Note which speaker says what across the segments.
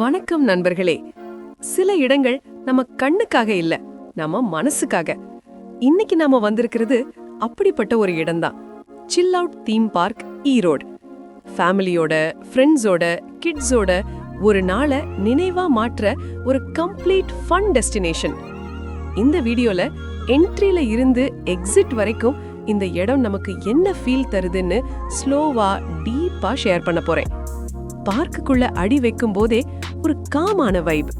Speaker 1: வணக்கம் நண்பர்களே. சில இடங்கள் நம்ம கண்ணுக்காக இல்ல நம்ம மனசுக்காக. இன்னைக்கு நாம வந்திருக்கிறது அப்படிப்பட்ட ஒரு இடம்தான். Chill out theme park Erode. ஃபேமிலியோட ஃப்ரெண்ட்ஸோட கிட்ஸோட ஒரு நாளை நினைவா மாற்ற ஒரு கம்ப்ளீட் ஃபன் டெஸ்டினேஷன் இந்த வீடியோல என்ட்ரில இருந்து எக்ஸிட் வரைக்கும் இந்த இடம் நமக்கு என்ன ஃபீல் தருதுன்னு ஸ்லோவா டீப்பா ஷேர் பண்ண போறேன். பார்க்குக்குள்ள அடி வைக்கும் போதே ஒரு காமான vibe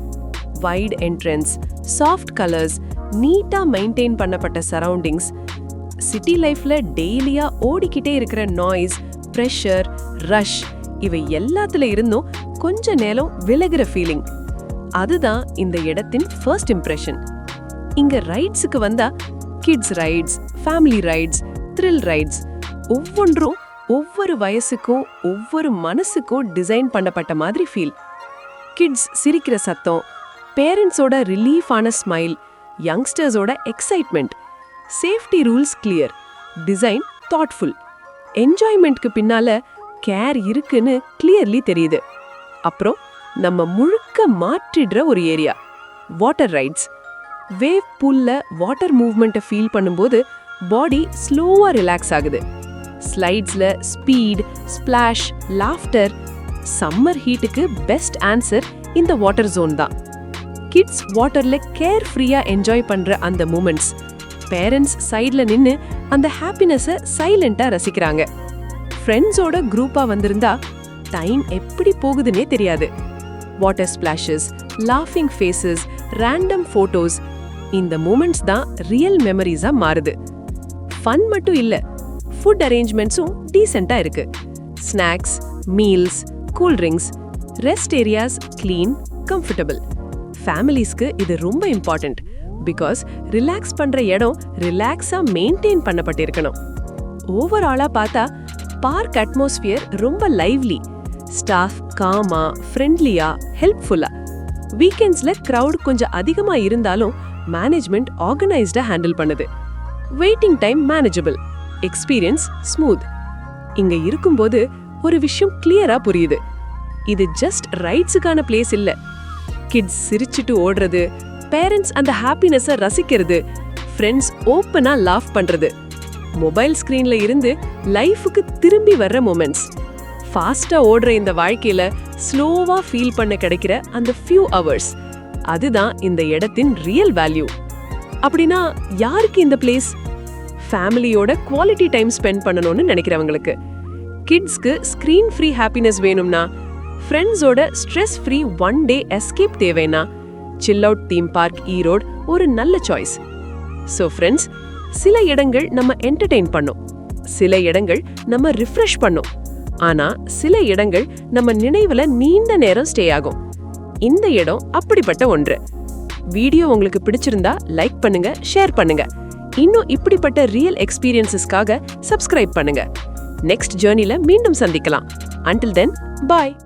Speaker 1: wide entrance soft colours நீட்டாக மெயின்டைன் பண்ணப்பட்ட சரௌண்டிங்ஸ் சிட்டி லைஃப்பில் டெய்லியாக ஓடிக்கிட்டே இருக்கிற நாய்ஸ் ப்ரெஷர் ரஷ் இவை எல்லாத்துல இருந்தும் கொஞ்ச நேரம் விலகிற ஃபீலிங் அதுதான் இந்த இடத்தின் ஃபர்ஸ்ட் இம்ப்ரெஷன் இங்க ரைட்ஸுக்கு வந்தா kids rides family rides thrill rides ஒவ்வொன்றும் ஒவ்வொரு வயசுக்கும் ஒவ்வொரு மனசுக்கும் டிசைன் பண்ணப்பட்ட மாதிரி ஃபீல் கிட்ஸ் சிரிக்கிற சத்தம் பேரண்ட்ஸோட ரிலீஃபான smile யங்ஸ்டர்ஸோட excitement safety rules clear design thoughtful என்ஜாய்மெண்ட்க்கு பின்னால கேர் இருக்குன்னு கிளியர்லி தெரியுது. அப்புறம் நம்ம முழுக்க மாற்றிடுற ஒரு ஏரியா வாட்டர் ரைட்ஸ் வேவ் பூல்ல வாட்டர் மூவ்மெண்ட்டை ஃபீல் பண்ணும்போது பாடி ஸ்லோவா ரிலாக்ஸ் ஆகுது. ஸ்லைட்ஸ்ல ஸ்பீட் ஸ்பிளாஷ் லாஃப்டர் சம்மர் ஹீட்டுக்கு பெஸ்ட் ஆன்சர் இந்த வாட்டர் ஜோன் தான். கிட்ஸ் வாட்டர்ல கேர் ஃப்ரீயா என்ஜாய் பண்ற அந்த மூமெண்ட்ஸ் பேரண்ட்ஸ் சைடில் நின்னு அந்த ஹாப்பினஸை சைலண்டா ரசிக்கிறாங்க. ஃப்ரெண்ட்ஸோட குரூப்பா வந்திருந்தா டைம் எப்படி போகுதுன்னே தெரியாது. வாட்டர் ஸ்பிளாஷஸ் லாஃபிங் ஃபேஸஸ் ரேண்டம் ஃபோட்டோஸ் இந்த மூமெண்ட்ஸ் தான் ரியல் மெமரிஸாக மாறுது. ஃபன் மட்டும் இல்லை ஃபுட் அரேஞ்ச்மெண்ட்ஸும் டீசெண்டாக இருக்கு. Snacks meals cool drinks rest areas clean comfortable ஃபேமிலிஸ்க்கு இது ரொம்ப இம்பார்ட்டண்ட் பிகாஸ் ரிலாக்ஸ் பண்ற இடம் ரிலாக்ஸா மெயின்டைன் பண்ணப்பட்டிருக்கணும். ஓவராலா பார்த்தா பார்க் அட்மாஸ்பியர் ரொம்ப லைவ்லி ஸ்டாஃப் காமா ஃப்ரெண்ட்லியா ஹெல்ப்ஃபுல்லா வீக்கெண்ட்ஸ்ல க்ரௌட் கொஞ்சம் அதிகமா இருந்தாலும் மேனேஜ்மெண்ட் ஆர்கனைஸ்டாக ஹேண்டில் பண்ணுது. Waiting time manageable experience smooth இங்க இருக்கும்போது ஒரு விஷயம் கிளியரா புரியுது. இது ஜஸ்ட் ரைட்ஸுக்கான பிளேஸ் இல்ல. கிட்ஸ் சிரிச்சிட்டு ஓடுறது பேரண்ட்ஸ் அந்த ஹாப்பினஸை ரசிக்கிறது ஃப்ரெண்ட்ஸ் ஓப்பனா லாஃப் பண்றது. மொபைல் ஸ்கிரீன்ல இருந்து லைஃபுக்கு திரும்பி வர்ற மொமெண்ட்ஸ் ஃபாஸ்டா ஓடுற இந்த வாழ்க்கையில ஸ்லோவா ஃபீல் பண்ண கிடைக்கிற அந்த ஃபியூ ஹவர்ஸ் அதுதான் இந்த இடத்தின் ரியல் வேல்யூ அப்படின்னா யாருக்கு இந்த பிளேஸ் ஃபேமிலியோட குவாலிட்டி டைம் ஸ்பெண்ட் பண்ணணும்னு நினைக்கிறவங்களுக்கு. கிட்ஸ்க்கு ஸ்க்ரீன் ஃப்ரீ ஹாப்பினஸ் வேணும்னா ஃப்ரெண்ட்ஸோட stress free one day escape தேவைன்னா chill out theme park Erode ஒரு நல்ல சாய்ஸ் ஸோ ஃப்ரெண்ட்ஸ் சில இடங்கள் நம்ம என்டர்டெயின் பண்ணும் சில இடங்கள் நம்ம ரிஃப்ரெஷ் பண்ணும் ஆனா சில இடங்கள் நம்ம நினைவுல நீண்ட நேரம் ஸ்டே ஆகும். இந்த இடம் அப்படிப்பட்ட ஒன்று. வீடியோ உங்களுக்கு பிடிச்சிருந்தா லைக் பண்ணுங்க ஷேர் பண்ணுங்க. இன்னும் இப்படிப்பட்ட ரியல் எக்ஸ்பீரியன்சஸ்க்காக சப்ஸ்கிரைப் பண்ணுங்க. நெக்ஸ்ட் ஜேர்னில மீண்டும் சந்திக்கலாம். அண்டில் தென் பாய்